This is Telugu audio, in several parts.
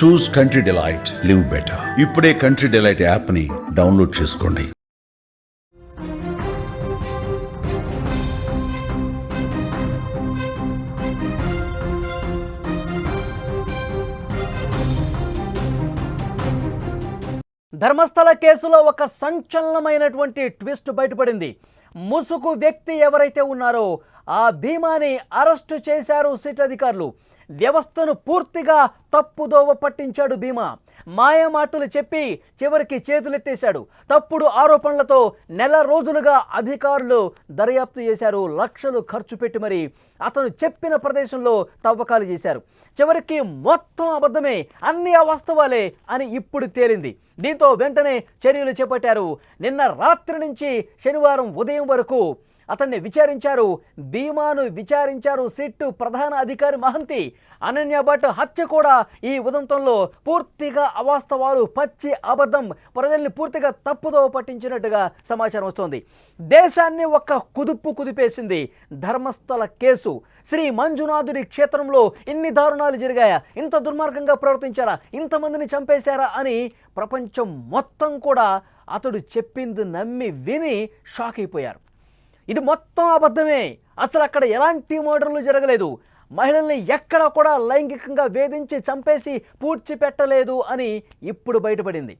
Choose country delight live better ఇప్పుడే కంట్రీ డిలైట్ యాప్ని డౌన్లోడ్ చేసుకోండి. ధర్మస్థల కేసులో ఒక సంచలనమైనటువంటి ట్విస్ట్ బయటపడింది. ముసుగు వ్యక్తి ఎవరైతే ఉన్నారో ఆ భీమాని అరెస్టు చేశారు సిట్ అధికారులు. వ్యవస్థను పూర్తిగా తప్పుదోవ పట్టించాడు భీమా. మాయమాటలు చెప్పి చివరికి చేతులెత్తేశాడు. తప్పుడు ఆరోపణలతో నెల రోజులుగా అధికారులు దర్యాప్తు చేశారు. లక్షలు ఖర్చు పెట్టి మరి అతను చెప్పిన ప్రదేశంలో తవ్వకాలు చేశారు. చివరికి మొత్తం అబద్ధమే అన్ని అవాస్తవాలే అని ఇప్పుడు తేలింది. దీంతో వెంటనే చర్యలు చేపట్టారు. నిన్న రాత్రి నుంచి శనివారం ఉదయం వరకు అతన్ని విచారించారు. భీమాను విచారించారు సిట్టు ప్రధాన అధికారి మహంతి. అనన్య భట్ హత్య కూడా ఈ ఉదంతంలో పూర్తిగా అవాస్తవాలు పచ్చి అబద్ధం ప్రజల్ని పూర్తిగా తప్పుదో పట్టించినట్టుగా సమాచారం వస్తోంది. దేశాన్ని ఒక్క కుదుపు కుదిపేసింది ధర్మస్థల కేసు. శ్రీ మంజునాథుడి క్షేత్రంలో ఇన్ని దారుణాలు జరిగాయా? ఇంత దుర్మార్గంగా ప్రవర్తించారా? ఇంతమందిని చంపేశారా అని ప్రపంచం మొత్తం కూడా అతడు చెప్పింది నమ్మి విని షాక్ అయిపోయారు. ఇది మొత్తం అబద్ధమే. అసలు అక్కడ ఎలాంటి మర్డర్లు జరగలేదు. మహిళల్ని ఎక్కడ కూడా లైంగికంగా వేధించి చంపేసి పూడ్చిపెట్టలేదు అని ఇప్పుడు బయటపడింది.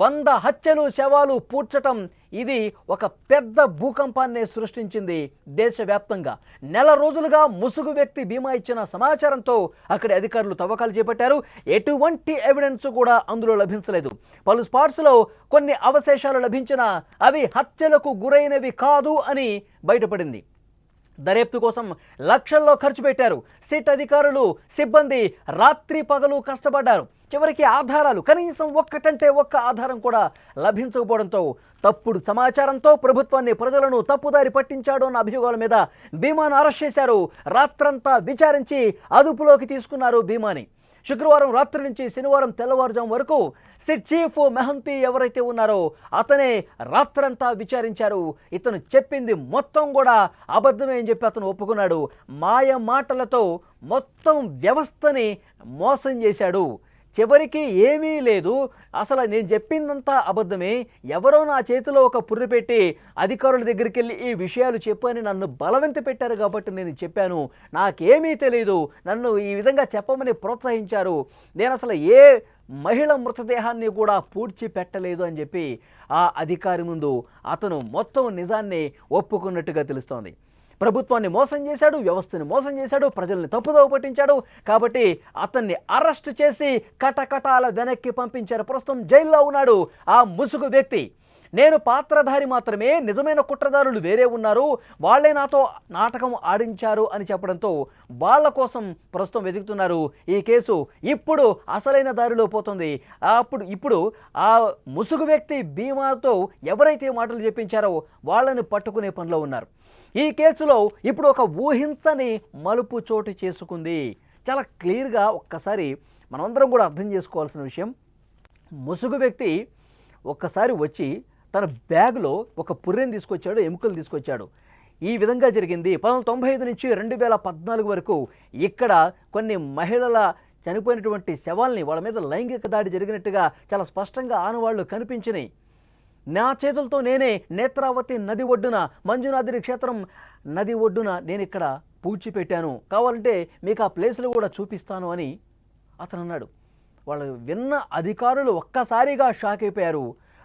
వంద హత్యలు శవాలు పూడ్చటం ఇది ఒక పెద్ద భూకంపాన్ని సృష్టించింది దేశవ్యాప్తంగా. నెల రోజులుగా ముసుగు వ్యక్తి బీమా ఇచ్చిన సమాచారంతో అక్కడి అధికారులు తవ్వకాలు చేపట్టారు. ఎటువంటి ఎవిడెన్స్ కూడా అందులో లభించలేదు. పలు స్పాట్స్లో కొన్ని అవశేషాలు లభించినా అవి హత్యలకు గురైనవి కాదు అని బయటపడింది. దర్యాప్తు కోసం లక్షల్లో ఖర్చు పెట్టారు. సిట్ అధికారులు సిబ్బంది రాత్రి పగలు కష్టపడ్డారు. చివరికి ఆధారాలు కనీసం ఒక్కటంటే ఒక్క ఆధారం కూడా లభించకపోవడంతో తప్పుడు సమాచారంతో ప్రభుత్వాన్ని ప్రజలను తప్పుదారి పట్టించాడు అన్న అభియోగాల మీద భీమాను అరెస్ట్ చేశారు. రాత్రంతా విచారించి అదుపులోకి తీసుకున్నారు భీమాని. శుక్రవారం రాత్రి నుంచి శనివారం తెల్లవారుజాము వరకు సిట్ చీఫ్ మెహంతి ఎవరైతే ఉన్నారో అతనే రాత్రంతా విచారించారు. ఇతను చెప్పింది మొత్తం కూడా అబద్ధమే అని చెప్పి అతను ఒప్పుకున్నాడు. మాయ మాటలతో మొత్తం వ్యవస్థని మోసం చేశాడు. చివరికి ఏమీ లేదు. అసలు నేను చెప్పిందంతా అబద్ధమే. ఎవరో నా చేతిలో ఒక పుర్రి పెట్టి అధికారుల దగ్గరికి వెళ్ళి ఈ విషయాలు చెప్పని నన్ను బలవంత పెట్టారు కాబట్టి నేను చెప్పాను. నాకేమీ తెలియదు నన్ను ఈ విధంగా చెప్పమని ప్రోత్సహించారు. నేను అసలు ఏ మహిళ మృతదేహాన్ని కూడా పూడ్చి పెట్టలేదు అని చెప్పి ఆ అధికారి ముందు అతను మొత్తం నిజాన్ని ఒప్పుకున్నట్టుగా తెలుస్తోంది. ప్రభుత్వాన్ని మోసం చేశాడు వ్యవస్థని మోసం చేశాడు ప్రజల్ని తప్పుదోవ పట్టించాడు. కాబట్టి అతన్ని అరెస్ట్ చేసి కటకటాల వెనక్కి పంపించారు. ప్రస్తుతం జైల్లో ఉన్నాడు ఆ ముసుగు వ్యక్తి. నేను పాత్రధారి మాత్రమే నిజమైన కుట్రదారులు వేరే ఉన్నారు. వాళ్ళే నాతో నాటకం ఆడించారు అని చెప్పడంతో వాళ్ళ కోసం ప్రస్తుతం వెతుకుతున్నారు ఈ కేసు. ఇప్పుడు అసలైన దారిలో పోతుంది. అప్పుడు ఇప్పుడు ఆ ముసుగు వ్యక్తి బీమాతో ఎవరైతే మాటలు చెప్పించారో వాళ్ళని పట్టుకునే పనిలో ఉన్నారు. ఈ కేసులో ఇప్పుడు ఒక ఊహించని మలుపు చోటు చేసుకుంది. చాలా క్లియర్గా ఒక్కసారి మనమందరం కూడా అర్థం చేసుకోవాల్సిన విషయం. ముసుగు వ్యక్తి ఒక్కసారి వచ్చి తన బ్యాగ్లో ఒక పుర్రెని తీసుకొచ్చాడు ఎముకలు తీసుకొచ్చాడు. ఈ విధంగా జరిగింది. పంతొమ్మిది తొంభై ఐదు నుంచి రెండు వేల పద్నాలుగు వరకు ఇక్కడ కొన్ని మహిళల చనిపోయినటువంటి శవాల్ని వాళ్ళ మీద లైంగిక దాడి జరిగినట్టుగా చాలా స్పష్టంగా ఆనవాళ్ళు కనిపించినాయి. నా చేతులతో నేనే నేత్రావతి నది ఒడ్డున మంజునాథుడి క్షేత్రం నది ఒడ్డున నేను ఇక్కడ పూడ్చిపెట్టాను. కావాలంటే మీకు ఆ ప్లేస్లు కూడా చూపిస్తాను అని అతను అన్నాడు వాళ్ళు విన్న అధికారులు ఒక్కసారిగా షాక్ అయిపోయారు.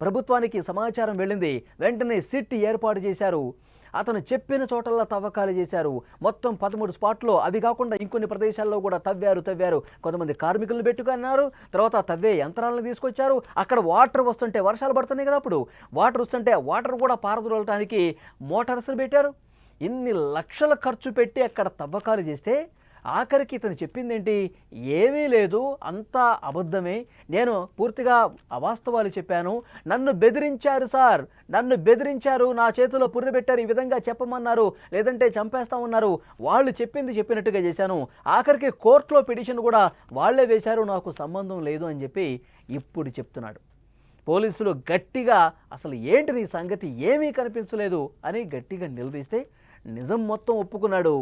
ప్రభుత్వానికి సమాచారం వెళ్ళింది. వెంటనే సిట్ ఏర్పాటు చేశారు. అతను చెప్పిన చోటల్లా తవ్వకాలు చేశారు. మొత్తం పదమూడు స్పాట్లో అవి కాకుండా ఇంకొన్ని ప్రదేశాల్లో కూడా తవ్వారు తవ్వారు. కొంతమంది కార్మికులను పెట్టుకున్నారు తర్వాత తవ్వే యంత్రాలను తీసుకొచ్చారు. అక్కడ వాటర్ వస్తుంటే వర్షాలు పడుతున్నాయి కదా అప్పుడు. వాటర్ వస్తుంటే వాటర్ కూడా పారదొలటానికి మోటార్స్ పెట్టారు. ఇన్ని లక్షల ఖర్చు పెట్టి అక్కడ తవ్వకాలు చేస్తే ఆఖరికి ఇతను చెప్పింది ఏంటి ఏమీ లేదు అంతా అబద్ధమే. నేను పూర్తిగా అవాస్తవాలు చెప్పాను. నన్ను బెదిరించారు సార్. నన్ను బెదిరించారు. నా చేతిలో పుర్రి పెట్టారు. ఈ విధంగా చెప్పమన్నారు. లేదంటే చంపేస్తామన్నారు వాళ్ళు చెప్పింది చెప్పినట్టుగా చేశాను. ఆఖరికి కోర్టులో పిటిషన్ కూడా వాళ్ళే వేశారు. నాకు సంబంధం లేదు అని చెప్పి ఇప్పుడు చెప్తున్నాడు. పోలీసులు గట్టిగా అసలు ఏంటి నీ సంగతి? ఏమీ కనిపించలేదు అని గట్టిగా నిలదీస్తే నిజం మొత్తం ఒప్పుకున్నాడు.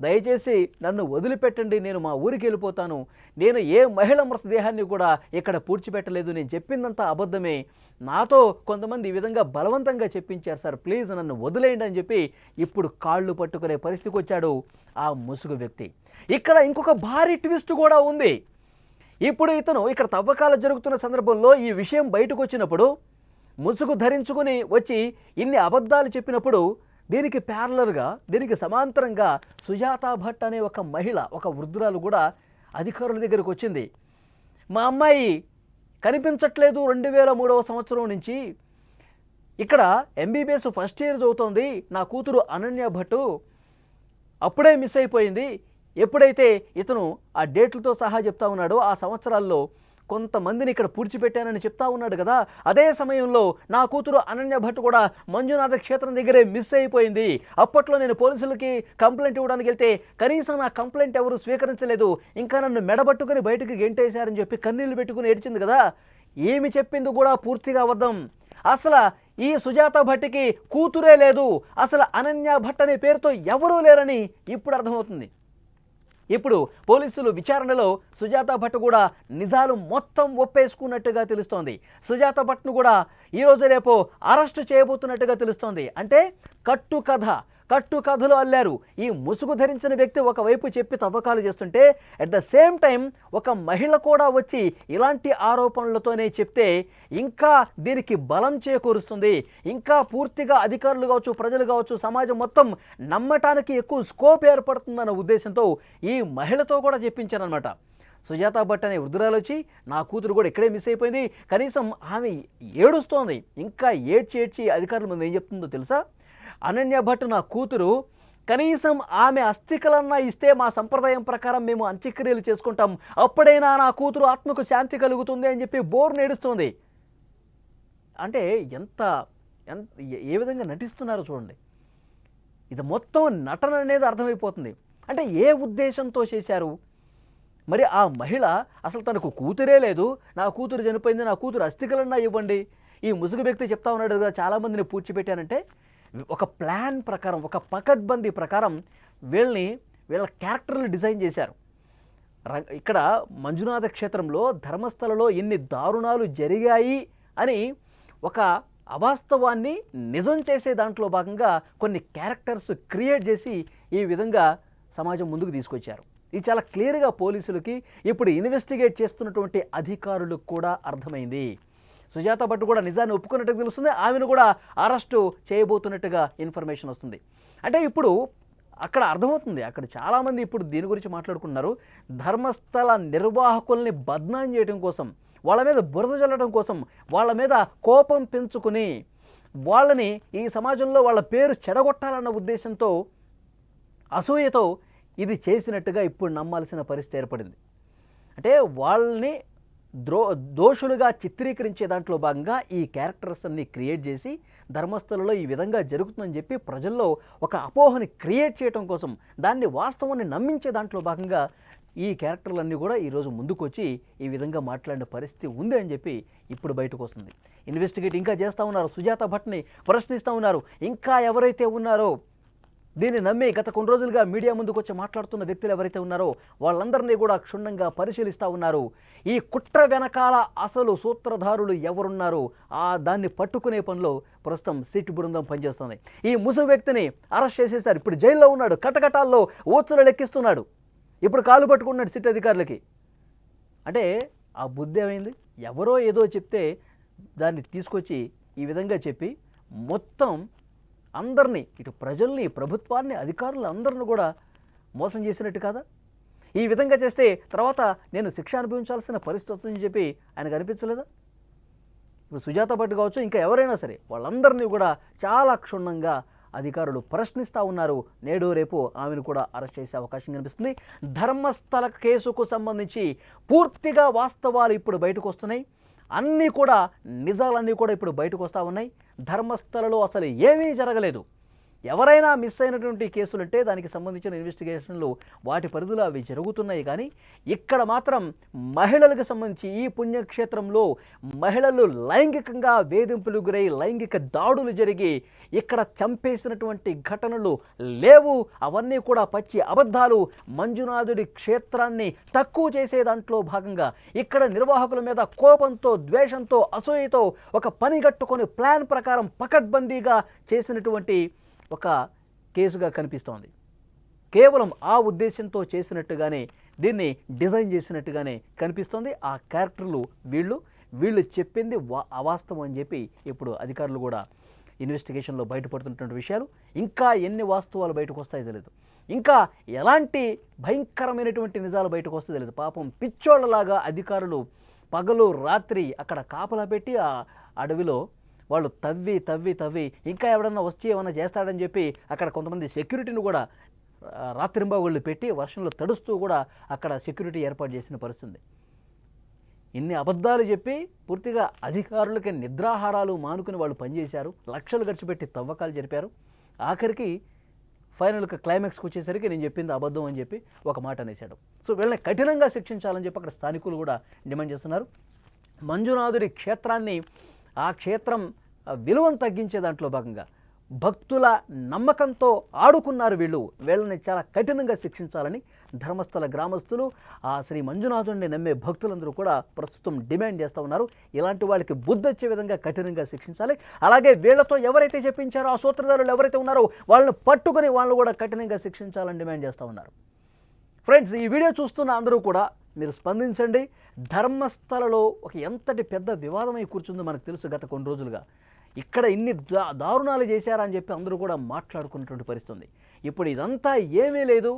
దయచేసి నన్ను వదిలిపెట్టండి నేను మా ఊరికి వెళ్ళిపోతాను. నేను ఏ మహిళ మృతదేహాన్ని కూడా ఇక్కడ పూడ్చిపెట్టలేదు. నేను చెప్పిందంతా అబద్ధమే. నాతో కొంతమంది ఈ విధంగా బలవంతంగా చెప్పించారు సార్ ప్లీజ్ నన్ను వదిలేయండి అని చెప్పి ఇప్పుడు కాళ్ళు పట్టుకునే పరిస్థితికి వచ్చాడు ఆ ముసుగు వ్యక్తి. ఇక్కడ ఇంకొక భారీ ట్విస్ట్ కూడా ఉంది. ఇప్పుడు ఇతను ఇక్కడ తవ్వకాలు జరుగుతున్న సందర్భంలో ఈ విషయం బయటకు వచ్చినప్పుడు ముసుగు ధరించుకుని వచ్చి ఇన్ని అబద్ధాలు చెప్పినప్పుడు దీనికి ప్యారలర్గా దీనికి సమాంతరంగా సుజాత భట్ అనే ఒక మహిళ ఒక వృద్ధురాలు కూడా అధికారుల దగ్గరకు వచ్చింది. మా అమ్మాయి కనిపించట్లేదు రెండు వేల మూడవ సంవత్సరం నుంచి. ఇక్కడ ఎంబీబీఎస్ ఫస్ట్ ఇయర్ చదువుతోంది. నా కూతురు అనన్య భట్టు అప్పుడే మిస్ అయిపోయింది. ఎప్పుడైతే ఇతను ఆ డేట్లతో సహా చెప్తా ఉన్నాడో ఆ సంవత్సరాల్లో కొంతమందిని ఇక్కడ పూడ్చిపెట్టానని చెప్తా ఉన్నాడు కదా. అదే సమయంలో నా కూతురు అనన్య భట్ కూడా మంజునాథ క్షేత్రం దగ్గరే మిస్ అయిపోయింది. అప్పట్లో నేను పోలీసులకి కంప్లైంట్ ఇవ్వడానికి వెళ్తే కనీసం నా కంప్లైంట్ ఎవరు స్వీకరించలేదు. ఇంకా నన్ను మెడబట్టుకుని బయటకు గెంటేశారని చెప్పి కన్నీళ్ళు పెట్టుకుని ఏడ్చింది కదా. ఏమి చెప్పింది కూడా పూర్తిగా అబద్ధం. అసలు ఈ సుజాత భట్టికి కూతురే లేదు. అసలు అనన్య భట్ అనే పేరుతో ఎవరూ లేరని ఇప్పుడు అర్థమవుతుంది. ఇప్పుడు పోలీసులు విచారణలో సుజాత భట్ కూడా నిజాలు మొత్తం ఒప్పేసుకున్నట్టుగా తెలుస్తోంది. సుజాత భట్ను కూడా ఈ రోజు రేపు అరెస్టు చేయబోతున్నట్టుగా తెలుస్తోంది. అంటే కట్టు కథ కట్టు కథలు అల్లారు. ఈ ముసుగు ధరించిన వ్యక్తి ఒకవైపు చెప్పి తవ్వకాలు చేస్తుంటే అట్ ద సేమ్ టైం ఒక మహిళ కూడా వచ్చి ఇలాంటి ఆరోపణలతోనే చెప్తే ఇంకా దీనికి బలం చేకూరుస్తుంది. ఇంకా పూర్తిగా అధికారులు కావచ్చు ప్రజలు కావచ్చు సమాజం మొత్తం నమ్మటానికి ఎక్కువ స్కోప్ ఏర్పడుతుందన్న ఉద్దేశంతో ఈ మహిళతో కూడా చెప్పించారనమాట సుజాత భట్ అనే వృద్ధురాలు వచ్చి నా కూతురు కూడా ఇక్కడే మిస్ అయిపోయింది. కనీసం ఆమె ఏడుస్తోంది. ఇంకా ఏడ్చి ఏడ్చి అధికారుల ముందు ఏం చెప్తుందో తెలుసా? అనన్య భట్ నా కూతురు కనీసం ఆమె అస్థికలన్నా ఇస్తే మా సంప్రదాయం ప్రకారం మేము అంత్యక్రియలు చేసుకుంటాం. అప్పుడైనా నా కూతురు ఆత్మకు శాంతి కలుగుతుంది అని చెప్పి బోర్ నేడుస్తుంది. అంటే ఎంత ఎంత ఏ- ఏ విధంగా నటిస్తున్నారో చూడండి. ఇది మొత్తం నటన అనేది అర్థమైపోతుంది. అంటే ఏ ఉద్దేశంతో చేశారు? మరి ఆ మహిళ అసలు తనకు కూతురే లేదు. నా కూతురు చనిపోయింది నా కూతురు అస్థికలన్నా ఇవ్వండి. ఈ ముసుగు వ్యక్తి చెప్తా ఉన్నాడు కదా చాలామందిని పూడ్చిపెట్టానంటే ఒక ప్లాన్ ప్రకారం ఒక పకడ్బందీ ప్రకారం వీళ్ళని వీళ్ళ క్యారెక్టర్లు డిజైన్ చేశారు. ఇక్కడ మంజునాథ క్షేత్రంలో ధర్మస్థలలో ఎన్ని దారుణాలు జరిగాయి అని ఒక అవాస్తవాన్ని నిజం చేసే దాంట్లో భాగంగా కొన్ని క్యారెక్టర్స్ క్రియేట్ చేసి ఈ విధంగా సమాజం ముందుకు తీసుకొచ్చారు. ఇది చాలా క్లియర్గా పోలీసులకి ఇప్పుడు ఇన్వెస్టిగేట్ చేస్తున్నటువంటి అధికారులకు కూడా అర్థమైంది. సుజాత భట్ కూడా నిజాన్ని ఒప్పుకున్నట్టుగా తెలుస్తుంది. ఆమెను కూడా అరెస్టు చేయబోతున్నట్టుగా ఇన్ఫర్మేషన్ వస్తుంది. అంటే ఇప్పుడు అక్కడ అర్థమవుతుంది. అక్కడ చాలామంది ఇప్పుడు దీని గురించి మాట్లాడుకున్నారు ధర్మస్థల నిర్వాహకుల్ని బద్నాం చేయడం కోసం వాళ్ళ మీద బురద చల్లడం కోసం వాళ్ళ మీద కోపం పెంచుకుని వాళ్ళని ఈ సమాజంలో వాళ్ళ పేరు చెడగొట్టాలన్న ఉద్దేశంతో అసూయతో ఇది చేసినట్టుగా ఇప్పుడు నమ్మాల్సిన పరిస్థితి ఏర్పడింది. అంటే వాళ్ళని ద్రో దోషులుగా చిత్రీకరించే దాంట్లో భాగంగా ఈ క్యారెక్టర్స్ అన్ని క్రియేట్ చేసి ధర్మస్థలలో ఈ విధంగా జరుగుతుందని చెప్పి ప్రజల్లో ఒక అపోహని క్రియేట్ చేయడం కోసం దాన్ని వాస్తవాన్ని నమ్మించే దాంట్లో భాగంగా ఈ క్యారెక్టర్లన్నీ కూడా ఈరోజు ముందుకొచ్చి ఈ విధంగా మాట్లాడిన పరిస్థితి ఉంది అని చెప్పి ఇప్పుడు బయటకు వస్తుంది. ఇన్వెస్టిగేట్ ఇంకా చేస్తూ ఉన్నారు. సుజాత భట్ని ప్రశ్నిస్తూ ఉన్నారు. ఇంకా ఎవరైతే ఉన్నారో దీన్ని నమ్మి గత కొన్ని రోజులుగా మీడియా ముందుకు వచ్చి మాట్లాడుతున్న వ్యక్తులు ఎవరైతే ఉన్నారో వాళ్ళందరినీ కూడా క్షుణ్ణంగా పరిశీలిస్తూ ఉన్నారు. ఈ కుట్ర వెనకాల అసలు సూత్రధారులు ఎవరున్నారు? ఆ దాన్ని పట్టుకునే పనిలో ప్రస్తుతం సిట్ బృందం పనిచేస్తుంది. ఈ ముసు వ్యక్తిని అరెస్ట్ చేసేసారు. ఇప్పుడు జైల్లో ఉన్నాడు. కటకటాల్లో ఓచులు లెక్కిస్తున్నాడు ఇప్పుడు కాలు పట్టుకున్నాడు సిట్ అధికారులకి. అంటే ఆ బుద్ధి ఏమైంది? ఎవరో ఏదో చెప్తే దాన్ని తీసుకొచ్చి ఈ విధంగా చెప్పి మొత్తం అందరినీ ఇటు ప్రజల్ని ప్రభుత్వాన్ని అధికారులు అందరిని కూడా మోసం చేసినట్టు కాదా? ఈ విధంగా చేస్తే తర్వాత నేను శిక్ష అనుభవించాల్సిన పరిస్థితి వస్తుందని చెప్పి ఆయనకు అనిపించలేదా? ఇప్పుడు సుజాత భట్ కావచ్చు ఇంకా ఎవరైనా సరే వాళ్ళందరినీ కూడా చాలా క్షుణ్ణంగా అధికారులు ప్రశ్నిస్తూ ఉన్నారు. నేడు రేపు ఆమెను కూడా అరెస్ట్ చేసే అవకాశం కనిపిస్తుంది. ధర్మస్థల కేసుకు సంబంధించి పూర్తిగా వాస్తవాలు ఇప్పుడు బయటకు వస్తున్నాయి. అన్నీ కూడా నిజాలన్నీ కూడా ఇప్పుడు బయటకు వస్తూ ఉన్నాయి. ధర్మస్థలలో అసలు ఏమీ జరగలేదు. ఎవరైనా మిస్ అయినటువంటి కేసులు అంటే దానికి సంబంధించిన ఇన్వెస్టిగేషన్లు వాటి పరిధిలో అవి జరుగుతున్నాయి. కానీ ఇక్కడ మాత్రం మహిళలకు సంబంధించి ఈ పుణ్యక్షేత్రంలో మహిళలు లైంగికంగా వేధింపులు గురై లైంగిక దాడులు జరిగి ఇక్కడ చంపేసినటువంటి ఘటనలు లేవు. అవన్నీ కూడా పచ్చి అబద్ధాలు. మంజునాథుడి క్షేత్రాన్ని తక్కువ చేసే దాంట్లో భాగంగా ఇక్కడ నిర్వాహకుల మీద కోపంతో ద్వేషంతో అసూయతో ఒక పని కట్టుకొని ప్లాన్ ప్రకారం పకడ్బందీగా చేసినటువంటి ఒక కేసుగా కనిపిస్తోంది. కేవలం ఆ ఉద్దేశంతో చేసినట్టుగానే దీన్ని డిజైన్ చేసినట్టుగానే కనిపిస్తోంది. ఆ క్యారెక్టర్లు వీళ్ళు వీళ్ళు చెప్పింది వా అవాస్తవం అని చెప్పి ఇప్పుడు అధికారులు కూడా ఇన్వెస్టిగేషన్లో బయటపడుతున్నటువంటి విషయాలు. ఇంకా ఎన్ని వాస్తవాలు బయటకు వస్తాయో తెలియదు ఇంకా ఎలాంటి భయంకరమైనటువంటి నిజాలు బయటకు వస్తాయో తెలియదు పాపం పిచ్చోళ్ళలాగా అధికారులు పగలు రాత్రి అక్కడ కాపలా పెట్టి ఆ అడవిలో వాళ్ళు తవ్వి తవ్వి తవ్వి ఇంకా ఎవడన్నా వచ్చి ఏమన్నా చేస్తాడని చెప్పి అక్కడ కొంతమంది సెక్యూరిటీని కూడా రాత్రింబాగుళ్ళు పెట్టి వర్షంలో తడుస్తూ కూడా అక్కడ సెక్యూరిటీ ఏర్పాటు చేసిన పరిస్థితుంది. ఇన్ని అబద్ధాలు చెప్పి పూర్తిగా అధికారులకి నిద్రాహారాలు మానుకుని వాళ్ళు పనిచేశారు. లక్షలు ఖర్చు పెట్టి తవ్వకాలు జరిపారు. ఆఖరికి ఫైనల్కి క్లైమాక్స్కి వచ్చేసరికి నేను చెప్పింది అబద్ధం అని చెప్పి ఒక మాట అనేశాడు. సో వీళ్ళని కఠినంగా శిక్షించాలని చెప్పి అక్కడ స్థానికులు కూడా డిమాండ్ చేస్తున్నారు. మంజునాథుడి క్షేత్రాన్ని ఆ క్షేత్రం విలువను తగ్గించే దాంట్లో భాగంగా భక్తుల నమ్మకంతో ఆడుకున్నారు వీళ్ళు. వీళ్ళని చాలా కఠినంగా శిక్షించాలని ధర్మస్థల గ్రామస్తులు ఆ శ్రీ మంజునాథుడిని నమ్మే భక్తులందరూ కూడా ప్రస్తుతం డిమాండ్ చేస్తూ ఉన్నారు. ఇలాంటి వాళ్ళకి బుద్ధి వచ్చే విధంగా కఠినంగా శిక్షించాలి. అలాగే వీళ్ళతో ఎవరైతే చెప్పించారో ఆ సూత్రధారులు ఎవరైతే ఉన్నారో వాళ్ళని పట్టుకొని వాళ్ళు కూడా కఠినంగా శిక్షించాలని డిమాండ్ చేస్తూ ఉన్నారు. ఫ్రెండ్స్ ఈ వీడియో చూస్తున్న అందరూ కూడా మీరు స్పందించండి. ధర్మస్థలలో ఒక ఎంతటి పెద్ద వివాదమై కూర్చుందో మనకు తెలుసు గత కొన్ని రోజులుగా. ఇక్కడ ఇన్ని దా దారుణాలు చేశారని చెప్పి అందరూ కూడా మాట్లాడుకున్నటువంటి పరిస్థితుంది. ఇప్పుడు ఇదంతా ఏమీ లేదు.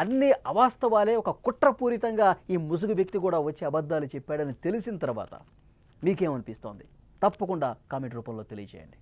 అన్ని అవాస్తవాలే. ఒక కుట్రపూరితంగా ఈ ముసుగు వ్యక్తి కూడా వచ్చి అబద్ధాలు చెప్పాడని తెలిసిన తర్వాత మీకేమనిపిస్తోంది? తప్పకుండా కామెంట్ రూపంలో తెలియజేయండి.